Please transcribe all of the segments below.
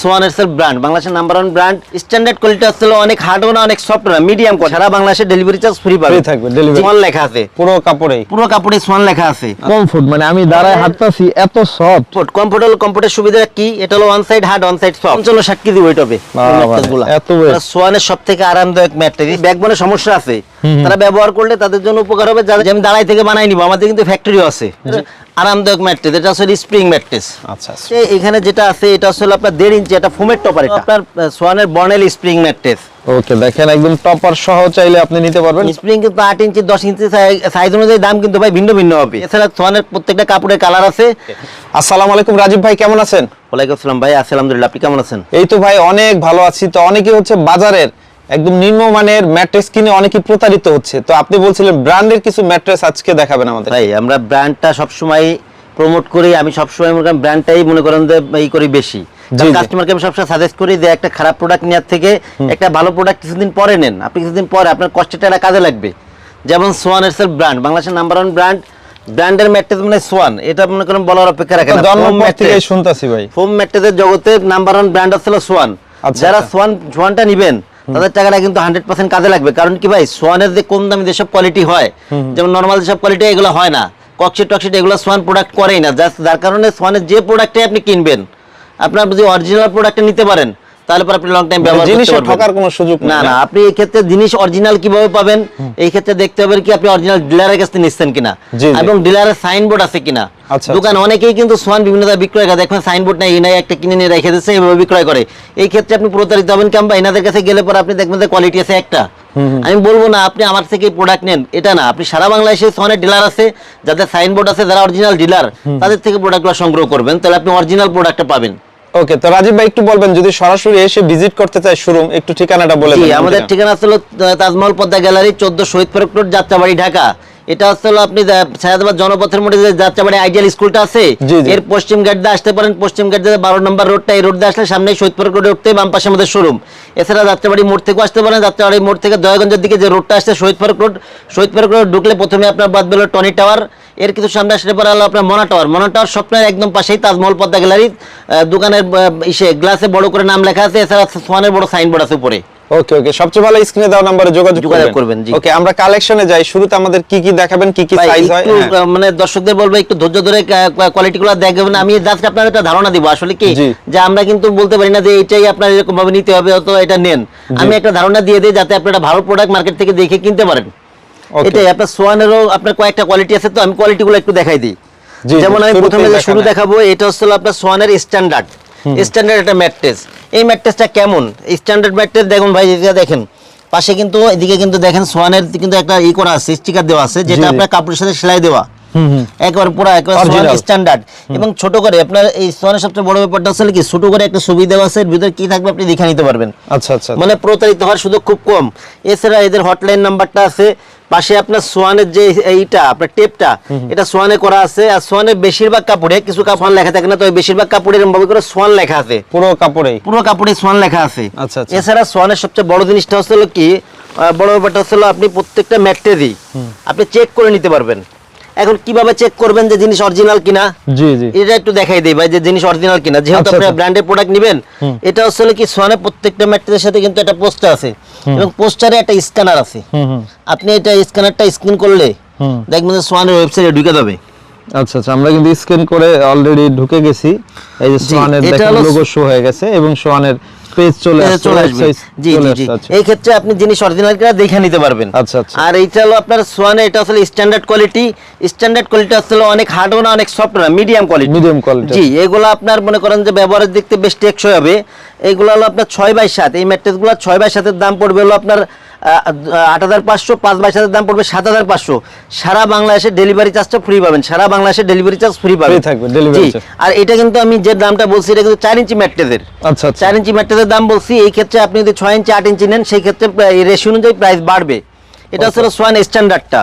Schwann এর brand বাংলাদেশের number one brand standard quality অনেক হার্ড না অনেক সফট না মিডিয়াম সারা বাংলাদেশে ডেলিভারি চার্জ ফ্রি পাবে। থাকবে। সোয়ান লেখা আছে। পুরো কাপড়েই। পুরো কাপড়ে সোয়ান লেখা আছে। কমফোর্ট মানে আমি দাঁড়ায় হাঁটতাছি এত সফট কমফোর্টের সুবিধা কি? এটা হলো one side hard one side soft পঞ্চান্ন ষাট কেজি ওয়েট হবে এত weight। সোয়ানের সব থেকে আরামদায়ক ম্যাট্রেস। ব্যাকবোনের সমস্যা আছে। তারা ব্যবহার করলে তাদের জন্য উপকার হবে। যারা আমি দাঁড়াই থেকে বানাই নিব আমাদের কিন্তু ফ্যাক্টরিও আছে। আরামদায়ক ম্যাট্রেস এটা আসলে স্প্রিং ম্যাট্রেস। আচ্ছা এই- এখানে যেটা আছে এটা আসলে আপনার দেড় ইঞ্চি এটা ফোমের টপার এটা। আপনার সোয়ানের বর্নেল স্প্রিং ম্যাট্রেস। ওকে দেখেন একদম টপার সহ চাইলে আপনি নিতে পারবেন। স্প্রিং কিন্তু আট ইঞ্চি দশ ইঞ্চি সাইজ অনুযায়ী দাম কিন্তু ভাই ভিন্ন ভিন্ন হবে। এছাড়া সোয়ানের প্রত্যেকটা কাপড়ের কালার আছে। আসসালামু আলাইকুম রাজীব ভাই কেমন আছেন? ওয়ালাইকুম আসসালাম ভাই আলহামদুলিল্লাহ আপনি কেমন আছেন? এই তো ভাই অনেক ভালো আছি। তো অনেকে হচ্ছে বাজারের একদম নিম্নমানের ম্যাট্রেস কিনে অনেকে প্রতারিত হচ্ছে। তো আপনি বলছিলেন ব্র্যান্ডের কিছু ম্যাট্রেস আজকে দেখাবেন আমাদের। ভাই আমরা ব্র্যান্ডটা সবসময় প্রমোট করি আমি সবসময় মনে করেন ব্র্যান্ডটাই মনে করেন যে এই করি বেশি। কাস্টমারকে আমি সবসময় সাজেস্ট করি যে একটা খারাপ প্রোডাক্ট নেওয়ার থেকে একটা ভালো প্রোডাক্ট কিছুদিন পরে নেন। আপনি কিছুদিন পরে আপনার কষ্টের টাকা কাজে লাগবে। যেমন সোয়ান এর ব্র্যান্ড বাংলাদেশের নাম্বার ওয়ান ব্র্যান্ড ব্র্যান্ডের ম্যাট্রেস মানে সোয়ান এটা মনে করেন বলার অপেক্ষা রাখে না। Foam থেকে শুনতাছি ভাই। ফোম ম্যাট্রেসের জগতে নাম্বার ওয়ান ব্র্যান্ড হচ্ছে সোয়ান আচ্ছা, যারা। সোয়ান সোয়ানটা নিবেন তাদের টাকাটা কিন্তু হান্ড্রেড পার্সেন্ট কাজে লাগবে। কারণ কি ভাই সোয়ানের যে কম দামি যেসব কোয়ালিটি হয় যেমন নর্মাল যেসব কোয়ালিটি এগুলো হয় না। কক্সিট টক্সিট এগুলো সোয়ান প্রোডাক্ট করেই না। যার কারণে সোয়ানের যে প্রোডাক্টটাই আপনি কিনবেন আপনার যদি অরিজিনাল প্রোডাক্টটা নিতে পারেন তাহলে পর আপনি লং টাইম ব্যবহার জিনিসে ঠকার কোনো সুযোগ না না আপনি এই ক্ষেত্রে জিনিস অরিজিনাল কীভাবে পাবেন? এই ক্ষেত্রে দেখতে হবে কি আপনি অরিজিনাল ডিলারের কাছ থেকে নিচ্ছেন কিনা। এবং ডিলারের সাইনবোর্ড আছে কিনা। আচ্ছা, দোকান অনেকেই কিন্তু সোয়ান বিভিন্ন বিক্রয় করে। দেখবেন সাইনবোর্ড নাই একটা কিনে নিয়ে রেখে দিচ্ছে এইভাবে বিক্রয় করে। এই ক্ষেত্রে আপনি প্রতারিত হবেন কিংবা এনাদের কাছে গেলে পরে আপনি দেখবেন যে কোয়ালিটি আছে একটা। আমি বলব না আপনি আমার থেকে প্রোডাক্ট নেন। এটা না আপনি সারা বাংলাদেশে সোয়ানের ডিলার আছে যাদের সাইনবোর্ড আছে যারা অরিজিনাল ডিলার তাদের থেকে প্রোডাক্টগুলো সংগ্রহ করবেন। তাহলে আপনি অরিজিনাল প্রোডাক্টটা পাবেন। ওকে তো রাজীব ভাই একটু বলবেন যদি সরাসরি এসে ভিজিট করতে চায় শোরুম একটু ঠিকানাটা বলে জি আমাদের ঠিকানা। হলো ছিল তাজমহল পদ্মা গ্যালারি চোদ্দ শহীদ ফারুক রোড যাত্রাবাড়ি ঢাকা এটা হচ্ছে হলো আপনি সায়দাবাদ জনপথের মধ্যে যে যাত্রাবাড়ি আইডিয়াল স্কুলটা আছে। এর পশ্চিম গেট দিয়ে আসতে পারেন। পশ্চিম গেট দিয়ে বারো নম্বর রোডটা এই রোড দিয়ে আসলে সামনে ফারুক রোডে উঠতে বাম পাশে আমাদের শোরুম এছাড়া যাত্রাবাড়ি মোড় থেকেও আসতে পারেন। যাত্রাবাড়ি মোড় থেকে দয়াগঞ্জের দিকে যে রোডটা আসছে ফারুক রোড ফারুক রোড ঢুকলে প্রথমে আপনার বাদ বেলো টনি টাওয়ার। এর কিছু সামনে আসলে পরে হলো আপনার মনা টাওয়ার। মনা টাওয়ার স্বপ্নের একদম পাশেই তাজমহল পদ্মা গ্যালারি দোকানের ইসে গ্লাসে বড় করে নাম লেখা আছে। এছাড়া সোয়ানের বড় সাইনবোর্ড আছে উপরে। ওকে ওকে সবচেয়ে ভালো স্ক্রিনে দেওয়া নম্বরে যোগাযোগ করবেন। ওকে আমরা কালেকশনে যাই। শুরুতে আমাদের কি কি দেখাবেন কি কি সাইজ হয়? হ্যাঁ। মানে দর্শকদের বলব একটু ধৈর্য ধরে কোয়ালিটি গুলো দেখবেন আমি জাস্ট আপনার একটা ধারণা দিব। আসলে কি? যে আমরা কিন্তু বলতে পারি না যে আপনার এরকম ভাবে নিতে হবে অত এটা নেন। আমি একটা ধারণা দিয়ে দিই যাতে আপনি একটা ভালো প্রোডাক্ট মার্কেট থেকে দেখে কিনতে পারেন। এটাই আপনার সোয়ানেরও আপনার কয়েকটা কোয়ালিটি আছে তো আমি কোয়ালিটি গুলো একটু দেখাই দিই। যেমন আমি প্রথমে শুরু দেখাবো এটা হচ্ছে আপনার সোয়ানের স্ট্যান্ডার্ড স্ট্যান্ডার্ড একটা ম্যাট্রেস এই ম্যাট্রেসটা কেমন? স্ট্যান্ডার্ড ম্যাট্রেস দেখুন ভাই যেটা দেখেন। পাশে কিন্তু এদিকে কিন্তু দেখেন সোয়ানের কিন্তু একটা ই করা আছে স্টিকার দেওয়া আছে যেটা আপনার কাপড়ের সাথে সেলাই দেওয়া। হুম, হুম। একবার পুরো একবার সোয়ান স্ট্যান্ডার্ড এবং ছোট করে আপনার এই সোয়ানের সবচেয়ে বড় ব্যাপারটা হচ্ছে কি ছোট করে একটা ছবি দেওয়া আছে ভিতরে কি থাকবে আপনি দেখে নিতে পারবেন। আচ্ছা আচ্ছা। মানে প্রতারিত হওয়ার সুযোগ খুব কম। এছাড়া এদের হটলাইন নাম্বারটা আছে পাশে আপনার সোয়ানের যে এইটা আপনার টেপটা এটা সোয়ানে করা আছে আর সোয়ানের বেশিরভাগ কাপড়ে কিছু কাপড় লেখা থাকে না তো বেশিরভাগ কাপড়ে এরকম ভাবে করে সোয়ান লেখা আছে। পুরো কাপড়ে পুরো কাপড়ে সোয়ান লেখা আছে। আচ্ছা, আচ্ছা। এছাড়া সোয়ানের সবচেয়ে বড় জিনিসটা হচ্ছে কি বড় ব্যাপারটা হচ্ছে আপনি প্রত্যেকটা ম্যাটেরি আপনি চেক করে নিতে পারবেন। এখন কীভাবে চেক করবেন যে জিনিস অরিজিনাল কিনা? জি জি। এটা একটু দেখাই দেই ভাই যে জিনিস অরিজিনাল কিনা। যেহেতু আচ্ছা, আপনি আচ্ছা। ব্র্যান্ডের প্রোডাক্ট নেবেন এটা হলো কি সোয়ানের প্রত্যেকটা ম্যাট্রেসের সাথে কিন্তু একটা পোস্টার আছে। এবং পোস্টারে একটা স্ক্যানার আছে। আপনি এটা স্ক্যানারটা স্ক্যান করলে। দেখবেন যে সোয়ানের ওয়েবসাইটে ঢুকে যাবে। আচ্ছা আচ্ছা। আমরা কিন্তু স্ক্যান করে অলরেডি ঢুকে গেছি। এই যে সোয়ানের লোগো শো হয়ে গেছে এবং সোয়ানের পেজ চলে চলে আসবে। জি জি জি। আচ্ছা। এই ক্ষেত্রে আপনি জিনিস অরিজিনাল কিনা দেখে নিতে পারবেন। আচ্ছা, আচ্ছা। আর এইটা হলো আপনার সোয়ানে এটা আসলে স্ট্যান্ডার্ড কোয়ালিটি স্ট্যান্ডার্ড কোয়ালিটি আসলে অনেক হার্ডও না অনেক সফট না মিডিয়াম কোয়ালিটি মিডিয়াম কোয়ালিটি জি এগুলো আপনার মনে করেন যে ব্যবহারের দিক থেকে বেশ টেকসই হবে। এগুলো হলো আপনার ছয় বাই সাত এই ম্যাট্রেসগুলো ছয় বাই সাতের দাম পড়বে হলো আপনার আট হাজার পাঁচশো পাঁচ বাই সাতের দাম পড়বে সাত হাজার পাঁচশো। সারা বাংলাদেশে ডেলিভারি চার্জটা ফ্রি পাবেন সারা বাংলাদেশে ডেলিভারি চার্জ ফ্রি পাবেন। থাকবে, delivery আর এটা কিন্তু আমি যে দামটা বলছি এটা কিন্তু চার ইঞ্চি ম্যাট্রেসের আচ্ছা আচ্ছা। চার ইঞ্চি ম্যাট্রেসের দাম বলছি এই ক্ষেত্রে আপনি যদি ছয় ইঞ্চি আট ইঞ্চি নেন সেই ক্ষেত্রে রেশিও অনুযায়ী প্রাইস বাড়বে। এটা হচ্ছে সোয়ান স্ট্যান্ডার্ডটা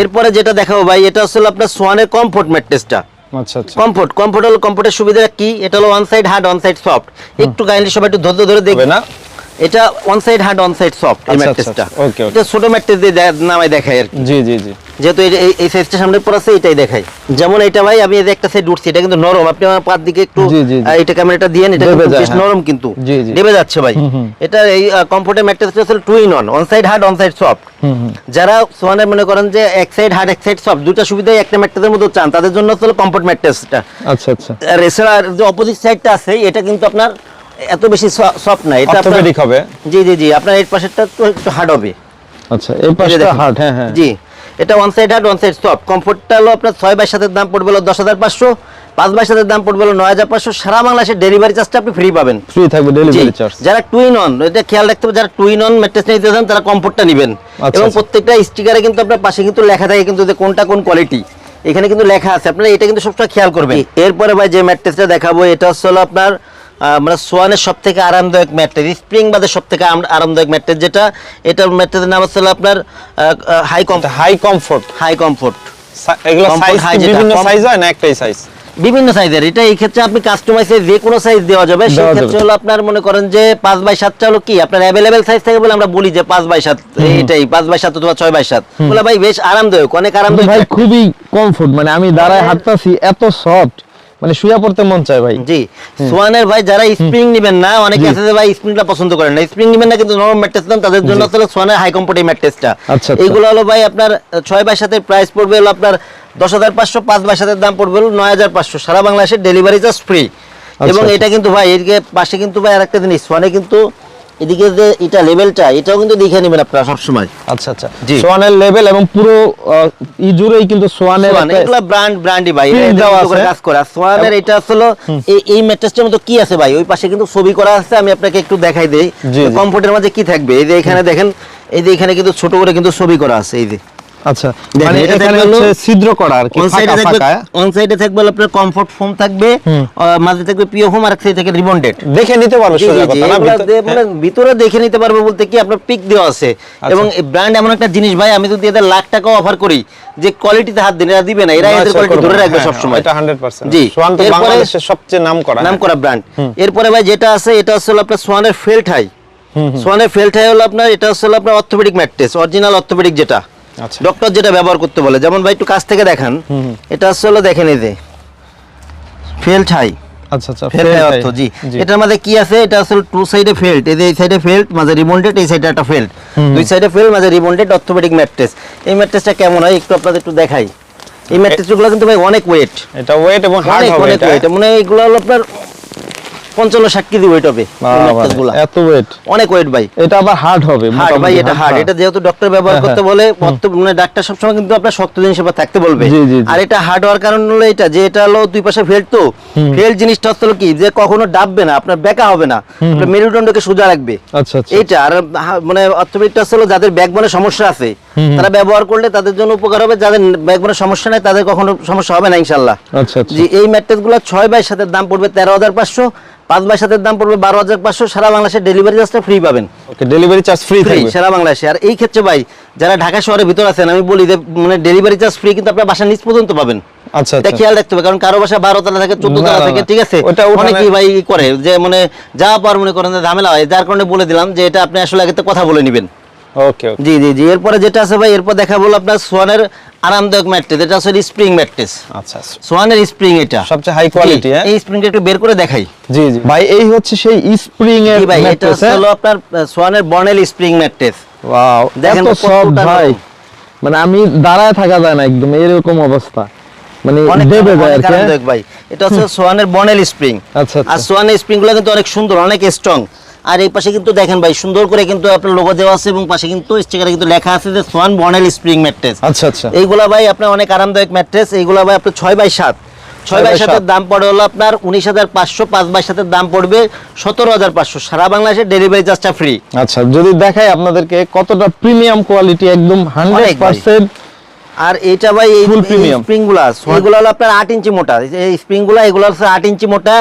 এরপরে যেটা দেখাবো ভাই এটা হচ্ছে আপনার সোয়ানের কমফোর্ট ম্যাট্রেসটা আচ্ছা আচ্ছা। কমফোর্ট কমফোর্ট হলো কমফোর্টের সুবিধা কি? এটা হলো one side hard one side soft একটু কাইন্ডলি সবাই একটু ধৈর্য ধরে দেখবে। না? এটা one side hard one side soft এই আচ্ছা, ম্যাট্রেসটা। আচ্ছা, okay. এটা ছোট ম্যাট্রেস দিয়ে দেখায় আর জি জি জি। যেহেতু এই- সাইজটা সামনে পর আছে এটাই দেখাই। যেমন এটা ভাই আমি একটা সাইড উঠছি এটা কিন্তু নরম। আপনি আমার পার দিকে একটু এটা ক্যামেরাটা এটা বেশ হ্যাঁ। নরম কিন্তু। দেবে যাচ্ছে ভাই। এটা এই ম্যাট্রেসটা হচ্ছে two in one one side hard one side soft যারা সোয়ানের মনে করেন যে এক সাইড হার্ড এক সাইড সফট দুটো সুবিধাই একটা ম্যাট্রেসের মধ্যে চান তাদের জন্য হচ্ছে কমফোর্ট ম্যাট্রেসটা। আচ্ছা আচ্ছা। আর এছাড়া যে অপোজিট সাইডটা আছে এটা কিন্তু আপনার এত বেশি সফট না এটা অর্থোপেডিক হবে। জি জি জি আপনার এই পাশেরটা তো একটু হার্ড হবে। আচ্ছা এই পাশটা হার্ড হ্যাঁ হ্যাঁ। জি এটা one side hard one side soft কমফোর্টটা হলো আপনার ছয় বাই সাতের দাম পড়বে হলো দশ হাজার পাঁচশো। পাঁচ বাই সাতের দাম পড়বে হলো নয় হাজার পাঁচশো। সারা বাংলাদেশের ডেলিভারি চার্জটা আপনি ফ্রি পাবেন। ফ্রি থাকবে ডেলিভারি চার্জ যারা টুইন অন এটা খেয়াল রাখতে হবে যারা টুইন অন ম্যাট্রেস নিতে চান তারা কমফোর্টটা নেবেন। আচ্ছা, এবং আচ্ছা। প্রত্যেকটা স্টিকারে কিন্তু আপনার পাশে কিন্তু লেখা থাকে কিন্তু যে কোনটা কোন কোয়ালিটি এখানে কিন্তু লেখা আছে। আপনারা এটা কিন্তু সবসময় খেয়াল করবেন। এরপরে ভাই যে ম্যাট্রেসটা দেখাবো এটা হচ্ছে হলো আপনার আহ, মানে সোয়ানের সব থেকে আরামদায়ক ম্যাট্রেস স্প্রিং বাদের সব থেকে আরামদায়ক ম্যাট্রেস যেটা এটার ম্যাট্রেসের নাম হচ্ছে আপনার হাই কম হাই কমফোর্ট হাই কমফোর্ট এগুলো সাইজ বিভিন্ন সাইজ হয় না একটাই সাইজ বিভিন্ন সাইজের এটা এই ক্ষেত্রে আপনি কাস্টমাইজে যে কোনো সাইজ দেওয়া যাবে। সেই ক্ষেত্রে হলো আপনার মনে করেন যে পাঁচ বাই সাতটা হলো কি? আপনার অ্যাভেলেবেল সাইজ থাকে বলে আমরা বলি যে পাঁচ বাই সাত এটাই পাঁচ বাই সাত অথবা ছয় বাই সাত। বলে ভাই বেশ আরামদায়ক অনেক আরামদায়ক ভাই খুবই কমফোর্ট মানে আমি দাঁড়ায় মানে- হাঁটতাছি এত সফট মানে শুয়ে পড়তে মন চায় ভাই। জি সোয়ানের ভাই যারা স্প্রিং নেবেন না অনেকে আছে যে ভাই স্প্রিংটা পছন্দ করেন না। স্প্রিং নেবেন না কিন্তু নরম ম্যাট্রেস নেন তাদের জন্য আসলে সোয়ানের হাই কমফোর্ট এই ম্যাট্রেসটা। এইগুলো হলো ভাই আপনার ছয় বাই সাথে প্রাইস পড়বে হলো আপনার দশ হাজার পাঁচশো পাঁচ বাই সাতের দাম পড়বে হলো নয় হাজার পাঁচশো। সারা বাংলাদেশের ডেলিভারি চার্জ ফ্রি এবং আচ্ছা। এটা কিন্তু ভাই এর পাশে কিন্তু ভাই আরেকটা জিনিস সোয়ানে কিন্তু এদিকে যে এটা লেভেলটা এটাও কিন্তু দেখে নেবেন আপনারা সবসময়। আচ্ছা আচ্ছা। সোয়ানের লেভেল এবং পুরো ই জুড়েই কিন্তু সোয়ানের এগুলা ব্র্যান্ড ব্র্যান্ডই ভাই। কাজ করা। সোয়ানের এটা আসলে এই এই ম্যাট্রেসটার মতো কি আছে ভাই? ওই পাশে কিন্তু ছবি করা আছে আমি আপনাকে একটু দেখাই দেই। কমফোর্টের মাঝে কি থাকবে? এই যে এখানে দেখেন এই যে এখানে কিন্তু ছোট করে কিন্তু ছবি করা আছে এই যে। আচ্ছা মানে এটা এখানে থাকবে হলো- হচ্ছে ছিদ্র করা আর কি অন সাইডে থাকবে ফাঁকা। অন সাইডে থাকবে হলো আপনার কমফোর্ট ফোম থাকবে মাঝে থাকবে পিও ফোম আর এক সাইডে থাকে রিবন্ডেড দেখে নিতে পারবে সোজা জি, জি, কথা না? এগুলা ভিতর- দিয়ে মানে ভিতরে দেখে নিতে পারবে বলতে কি আপনার পিক দেওয়া আছে। আচ্ছা। এবং ব্র্যান্ড এমন একটা জিনিস ভাই আমি যদি এদের লাখ টাকা অফার করি যে কোয়ালিটিতে হাত দিন এরা দিবে না এরা এদের কোয়ালিটি ধরে রাখবে হ্যাঁ, সবসময়। এটা 100% জি সোয়ান তো বাংলাদেশের সবচেয়ে নাম করা নাম করা ব্র্যান্ড এরপরে ভাই যেটা আছে এটা হলো আপনার সোয়ানের ফেল্ট হাই সোয়ানের ফেল্ট হাই হলো আপনার এটা হলো আপনার অর্থোপেডিক ম্যাট্রেস অরিজিনাল অর্থোপেডিক যেটা। ডক্টর যেটা ব্যবহার করতে বলে যেমন ভাই একটু কাছ থেকে দেখান এটা হলো দেখেন এই যে ফেল্ট হাই আচ্ছা আচ্ছা ফেল্ট অর্থ জি। এটার মধ্যে কি আছে? এটা আসলে টু সাইডে ফেল্ট এই যে এই সাইডে ফেল্ট মাঝে রিবন্ডেড এই সাইডে একটা ফেল্ট দুই সাইডে ফেল্ট মাঝে রিবন্ডেড অর্থোপেডিক ম্যাট্রেস এই ম্যাট্রেসটা কেমন হয়? একটু আপনাদের একটু দেখাই। এই ম্যাট্রেসগুলো কিন্তু ভাই অনেক ওয়েট এটা ওয়েট এবং হার্ড হবে এটা। মানে এগুলো হলো আপনার পঞ্চান্ন ষাট কেজি ওয়েট হবে এত ওয়েট অনেক ওয়েট ভাই। এটা আবার হার্ড হবে হার্ড ভাই এটা হার্ড এটা যেহেতু ডক্টর ব্যবহার হ্যাঁ, করতে বলে মানে ডাক্তার সবসময় কিন্তু আপনার শক্ত জিনিস থাকতে বলবে। আর এটা হার্ড হওয়ার কারণ হলো এটা যে এটা হলো দুই পাশে ফেল্ট তো। ফেল্ট জিনিসটা হচ্ছে হলো কি যে কখনো ডাববে না আপনার বেকা হবে না। মেরুদণ্ডকে সোজা রাখবে। আচ্ছা আচ্ছা। এইটা আর মানে অর্থোপেডিকটা হলো যাদের ব্যাকবোনের সমস্যা আছে। তারা ব্যবহার করলে তাদের জন্য উপকার হবে। যাদের ব্যাকবোনের সমস্যা নাই তাদের কখনো সমস্যা হবে না ইনশাল্লাহ আচ্ছা আচ্ছা। জি এই ম্যাট্রেসগুলো ছয় বাই সাতের দাম পড়বে তেরো হাজার পাঁচশো পাঁচ বাই সাতের দাম পড়বে বারো হাজার পাঁচশো। সারা বাংলাদেশের ডেলিভারি চার্জটা ফ্রি পাবেন। ওকে ডেলিভারি চার্জ ফ্রি সারা বাংলাদেশে। আর এই ক্ষেত্রে ভাই যারা ঢাকা শহরের ভিতর আছেন আমি বলি যে মানে ডেলিভারি চার্জ ফ্রি কিন্তু আপনার বাসার নিচ পর্যন্ত পাবেন। আচ্ছা এটা খেয়াল রাখতে হবে কারণ কারও বাসা বারো তলা থাকে চোদ্দ না, তলা থাকে ঠিক আছে? ওটা উঠানে- অনেকেই ভাই করে যে মানে যা পার মনে করেন যে ঝামেলা হয় যার কারণে বলে দিলাম যে এটা আপনি আসলে আগে কথা বলে নেবেন। ওকে জি জি জি। এরপরে যেটা আছে ভাই এরপর দেখা বলো আপনার সোয়ানের আরামদায়ক ম্যাট্রেস। এটা আসলে স্প্রিং ম্যাট্রেস। আচ্ছা সোয়ানের স্প্রিং এটা। সবচেয়ে হাই কোয়ালিটি হ্যাঁ? এই স্প্রিংটা একটু বের করে দেখাই। জি জি। ভাই এই হচ্ছে সেই স্প্রিং এর ভাই এটা হ্যাঁ? হলো আপনার সোয়ানের বর্নেল স্প্রিং ম্যাট্রেস। ওয়াও দেখেন সফট ভাই। মানে আমি দাঁড়ায় থাকা যায় না একদম এরকম অবস্থা। মানে দেবে যায় আর কি হ্যাঁ? ভাই। এটা হচ্ছে সোয়ানের বর্নেল স্প্রিং। আচ্ছা, আচ্ছা। আর সোয়ানের স্প্রিংগুলো কিন্তু অনেক সুন্দর অনেক স্ট্রং আর এই পাশে কিন্তু দেখেন ভাই সুন্দর করে কিন্তু আপনার লোগো দেওয়া আছে এবং পাশে কিন্তু স্টিকারে কিন্তু লেখা আছে যে সোয়ান বর্নেল স্প্রিং ম্যাট্রেস। আচ্ছা আচ্ছা। এইগুলা ভাই আপনার অনেক আরামদায়ক ম্যাট্রেস এইগুলা ভাই আপনার ছয় বাই সাত। ছয় বাই বাই সাতের দাম পড়ে হলো আপনার উনিশ হাজার পাঁচশো পাঁচ বাই সাতের দাম পড়বে সতেরো হাজার পাঁচশো। সারা বাংলাদেশে ডেলিভারি চার্জটা ফ্রি আচ্ছা যদি দেখাই আপনাদেরকে কতটা প্রিমিয়াম কোয়ালিটি একদম হান্ড্রেড পার্সেন্ট আর এটা ভাই এই স্প্রিংগুলা এগুলো হলো আপনার আট ইঞ্চি মোটা। এই স্প্রিংগুলা এগুলো হচ্ছে আট ইঞ্চি মোটা।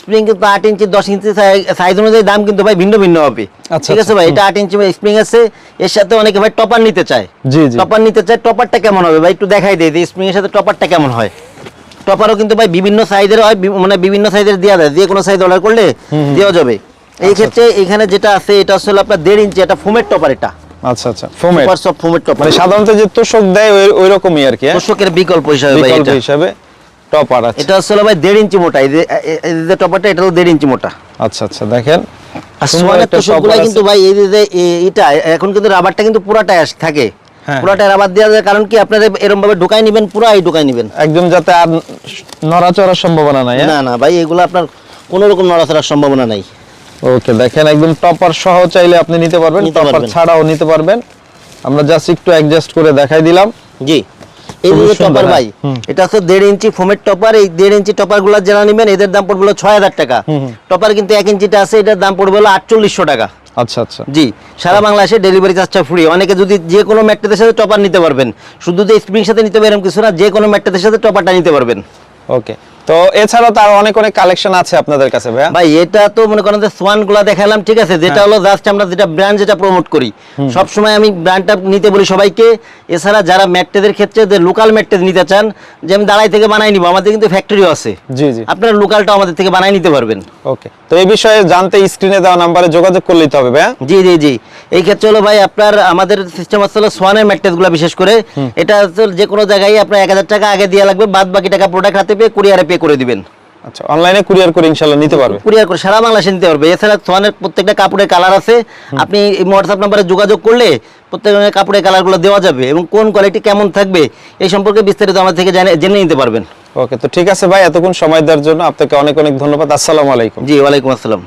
স্প্রিং কিন্তু আট ইঞ্চি দশ ইঞ্চি সাইজ অনুযায়ী দাম কিন্তু ভাই ভিন্ন ভিন্ন হবে। আচ্ছা, ঠিক আছে ভাই? এটা আট ইঞ্চি স্প্রিং আছে। এর সাথে অনেকে ভাই টপার নিতে চায়। টপার নিতে চায়। টপারটা কেমন হবে ভাই? একটু দেখাই দেয় যে স্প্রিং এর সাথে টপারটা কেমন হয়। টপারও কিন্তু ভাই বিভিন্ন সাইজের হয় মানে বিভিন্ন সাইজের দেওয়া যায়। যে কোনো সাইজ অর্ডার করলে দেওয়া যাবে। এই ক্ষেত্রে এখানে যেটা আছে এটা হচ্ছে আপনার দেড় ইঞ্চি একটা ফোমের টপার এটা। আচ্ছা আচ্ছা। ফোমের সুপার সফট ফোমের টপার মানে সাধারণত যে তোষক দেয় ওই- রকমই আর কি হ্যাঁ? তোষকের বিকল্প হিসাবে ভাই বিকল্প হিসাবে টপার আছে। এটা হলো ভাই দেড় ইঞ্চি মোটা। এই যে টপারটা এটা হলো দেড় ইঞ্চি মোটা। আচ্ছা আচ্ছা দেখেন। আর সোয়ানের তোষকগুলো কিন্তু ভাই এই যে এটা এখন কিন্তু রাবারটা কিন্তু পুরাটাই থাকে। হ্যাঁ। পুরাটাই রাবার দেওয়া যায় কারণ কি আপনারা এরকম ভাবে ঢুকাই নেবেন পুরাই ঢুকাই নেবেন। একদম যাতে আর নড়াচড়ার সম্ভাবনা নাই হ্যাঁ? না না ভাই এগুলো আপনার কোনো রকম নড়াচড়ার সম্ভাবনা নাই। ওকে দেখেন একদম টপার সহ চাইলে আপনি নিতে পারবেন টপার ছাড়াও নিতে পারবেন। আমরা জাস্ট একটু অ্যাডজাস্ট করে দেখাই দিলাম। জি। এই যে টপার হ্যাঁ। ভাই এটা হচ্ছে দেড় ইঞ্চি ফোমের টপার এই দেড় ইঞ্চি টপারগুলো যারা নেবেন এদের দাম পড়বে ছয় হাজার টাকা। টপার কিন্তু এক ইঞ্চিটা আছে এটার দাম পড়বে হলো আটচল্লিশশো টাকা। আচ্ছা আচ্ছা। জি সারা বাংলাদেশে ডেলিভারি চার্জটা ফ্রি অনেকে যদি যে কোনো সাথে টপার নিতে পারবেন শুধু যে স্প্রিং সাথে নিতে পারবেন কিছু না যে কোনো ম্যাট্রেদের সাথে টপারটা নিতে পারবেন। ওকে তো এছাড়াও তার অনেক অনেক কালেকশন আছে আপনাদের কাছে ভাইয়া। ভাই এটা তো মনে করেন যে সোয়ানগুলা দেখালাম ঠিক আছে? যেটা হলো জাস্ট আমরা যেটা ব্র্যান্ড যেটা প্রমোট করি। সব সময় আমি ব্র্যান্ডটা নিতে বলি সবাইকে। এছাড়া যারা ম্যাট্রেদের ক্ষেত্রে যে লোকাল ম্যাট্রেদ নিতে চান যে আমি দাঁড়াই থেকে বানাই নিব আমাদের কিন্তু ফ্যাক্টরিও আছে। জি জি। আপনারা লোকালটা আমাদের থেকে বানাই নিতে পারবেন। ওকে তো এই বিষয়ে জানতে স্ক্রিনে দেওয়া নাম্বারে যোগাযোগ করলেই তো হবে ভাইয়া। জি জি জি। এই ক্ষেত্রে হলো ভাই আপনার আমাদের সিস্টেম হচ্ছে হলো সোয়ানের ম্যাট্রেসগুলো বিশেষ করে। এটা হচ্ছে যে কোনো জায়গায় আপনার এক হাজার টাকা আগে দেওয়া লাগবে বাদ বাকি টাকা প্রোডাক্ট হাতে পেয়ে কুরিয়ারে পে করে দিবেন। আচ্ছা অনলাইনে কুরিয়ার করে ইনশাআল্লাহ নিতে পারবে? কুরিয়ার করে সারা বাংলাদেশে নিতে পারবে। এছাড়া সোয়ানের প্রত্যেকটা কাপড়ের কালার আছে। আপনি এই হোয়াটসঅ্যাপ নাম্বারে যোগাযোগ করলে প্রত্যেক ধরনের কাপড়ের কালারগুলো দেওয়া যাবে এবং কোন কোয়ালিটি কেমন থাকবে এই সম্পর্কে বিস্তারিত আমার থেকে জেনে জেনে নিতে পারবেন। ওকে তো ঠিক আছে ভাই এতক্ষণ সময় দেওয়ার জন্য আপনাকে অনেক অনেক ধন্যবাদ। আসসালামু আলাইকুম। জি ওয়ালাইকুম আসসালাম।